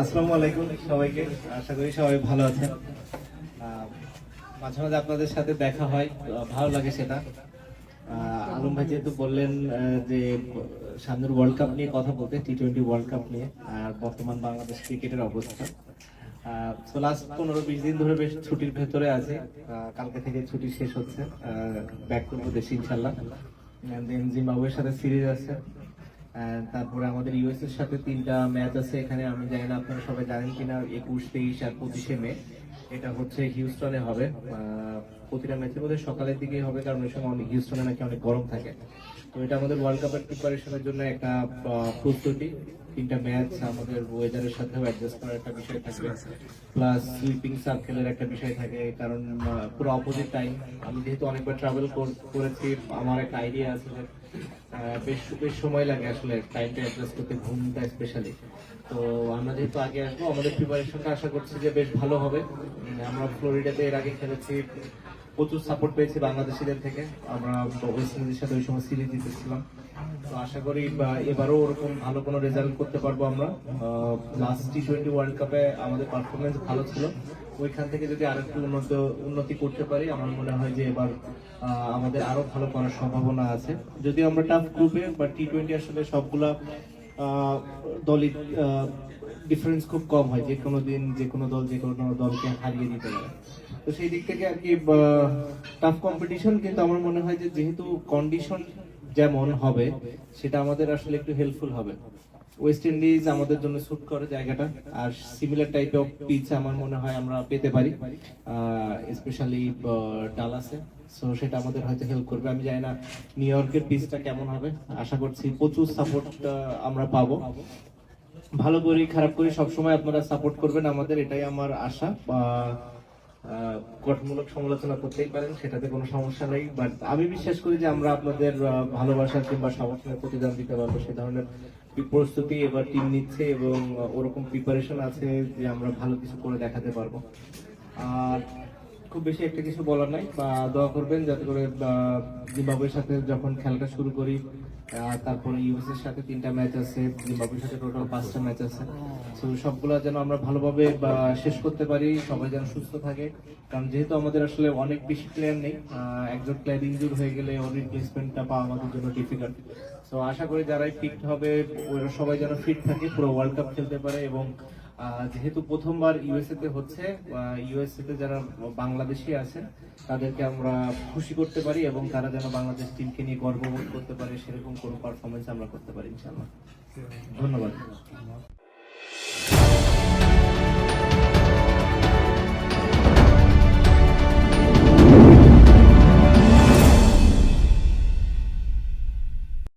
আসসালামু আলাইকুম সবাইকে। আশা করি সবাই ভালো আছেন। মাঝে মাঝে আপনাদের সাথে দেখা হয় ভালো লাগে সেটা। আলম ভাই যেহেতু বললেন যে সামনের ওয়ার্ল্ড কাপ নিয়ে কথা বলতে টি টোয়েন্টি ওয়ার্ল্ড কাপ নিয়ে, আর বর্তমান বাংলাদেশ ক্রিকেটের অবস্থা। তো লাস্ট পনেরো বিশ দিন ধরে বেশ ছুটির ভেতরে আছে। কালকে থেকে ছুটি শেষ হচ্ছে। ব্যাক করব দেশে ইনশাল্লাহ। দেন জিম্বাবুয়ের সাথে সিরিজ আছে। তারপরে আমাদের ইউএস এর সাথে তিনটা ম্যাচ আছে। এখানে আমি জানি না আপনারা সবাই জানেন কিনা, একুশ, তেইশ আর পঁচিশে মে। এটা হচ্ছে হিউস্টনে হবে প্রতিটা ম্যাচের মধ্যে সকালের দিকেই হবে, কারণ ওই সময় অনেক হিউস্টনে নাকি অনেক গরম থাকে। তো এটা আমাদের ওয়ার্ল্ড কাপের প্রিপারেশনের জন্য একটা প্রস্তুতি। তিনটা ম্যাচ আমাদের ওয়েদারের সাথেও অ্যাডজাস্ট করার একটা বিষয় থাকবে। প্লাস সুইপিং সার্কেলের একটা বিষয় থাকে, কারণ পুরো অপোজিট টাইম আমি যেহেতু অনেকবার ট্রাভেল করেছি, আমার একটা আইডিয়া আছে বেশ বেশ সময় লাগে আসলে টাইমটা অ্যাডজাস্ট করতে, ঘুমটা স্পেশালি তো আমরা যেহেতু আগে আসব, আমাদের প্রিপারেশনটা আশা করছি যে বেশ ভালো হবে। আমরা ফ্লোরিডাতে এর আগে খেলেছি প্রচুর সাপোর্ট পেয়েছি বাংলাদেশিদের থেকে। আমরা ওয়েস্ট ইন্ডিজের সাথে ওই সময় সিরিজ জিতেছিলাম। তো আশা করি এবারও ওরকম ভালো কোনো রেজাল্ট করতে পারব আমরা। লাস্ট টি টোয়েন্টি ওয়ার্ল্ড কাপে আমাদের পারফরমেন্স ভালো ছিল। ওইখান থেকে যদি আরেকটু উন্নত, উন্নতি করতে পারি, আমার মনে হয় যে এবার আমাদের আরও ভালো করার সম্ভাবনা আছে। যদি আমরা টাফ গ্রুপে বা টি টোয়েন্টি আসলে সবগুলা দলই ডিফারেন্স খুব কম হয়। যে কোনো দিন যে কোনো দল, যে কোনো দলকে হারিয়ে দিতে পারে। তো সেই দিক থেকে আর কি টাফ কম্পিটিশন কিন্তু আমার মনে হয় যে যেহেতু কন্ডিশন যেমন হবে, সেটা আমাদের আসলে একটু হেল্পফুল হবে। ওয়েস্ট ইন্ডিজ আমাদের জন্য স্যুট করে জায়গাটা, আর সিমিলার টাইপ অফ পিচ আমার মনে হয় আমরা পেতে পারি স্পেশালি ডালাসে। সো সেটা আমাদের হয়তো হেল্প করবে। আমি জানি না নিউ ইয়র্কের পিচটা কেমন হবে। আশা করছি প্রচুর সাপোর্ট আমরা পাবো। ভালো করি, খারাপ করি, সবসময় আপনারা সাপোর্ট করবেন আমাদের, এটাই আমার আশা। গঠনমূলক সমালোচনা করতেই পারেন, সেটাতে কোনো সমস্যা নেই। বাট আমি বিশ্বাস করি যে আমরা আপনাদের ভালোবাসা কিংবা সমর্থনের প্রতিদান দিতে পারব। সে ধরনের প্রস্তুতি এবার টিম নিচ্ছে এবং ওরকম প্রিপারেশন আছে যে আমরা ভালো কিছু করে দেখাতে পারব। আর খুব বেশি একটা কিছু বলার নাই। বা দোয়া করবেন যাতে করে জিম্বাবুয়ের সাথে যখন খেলাটা শুরু করি তারপরে ইউএস এর সাথে তিনটা ম্যাচ আছে জিম্বাবুয়ের সাথে টোটাল পাঁচটা ম্যাচ আছে। তো সবগুলো যেন আমরা ভালোভাবে শেষ করতে পারি, সবাই যেন সুস্থ থাকে। কারণ যেহেতু আমাদের আসলে অনেক বেশি প্লেয়ার নেই একজন প্লেয়ার ইনজুর হয়ে গেলে ওর রিপ্লেসমেন্টটা পাওয়া আমাদের জন্য ডিফিকাল্ট তো আশা করি যারাই ফিট হবে, ওরা সবাই যেন ফিট থাকে, পুরো ওয়ার্ল্ড কাপ খেলতে পারে এবং যেহেতু প্রথমবার ইউএসএ তে হচ্ছে ইউএসএ তে যারা বাংলাদেশি আছেন, তাদেরকে আমরা খুশি করতে পারি এবং তারা যেন বাংলাদেশ টিমকে নিয়ে গর্ববোধ করতে পারে, সেরকম কোনো পারফরমেন্স আমরা করতে পারি ইনশাল্লাহ ধন্যবাদ।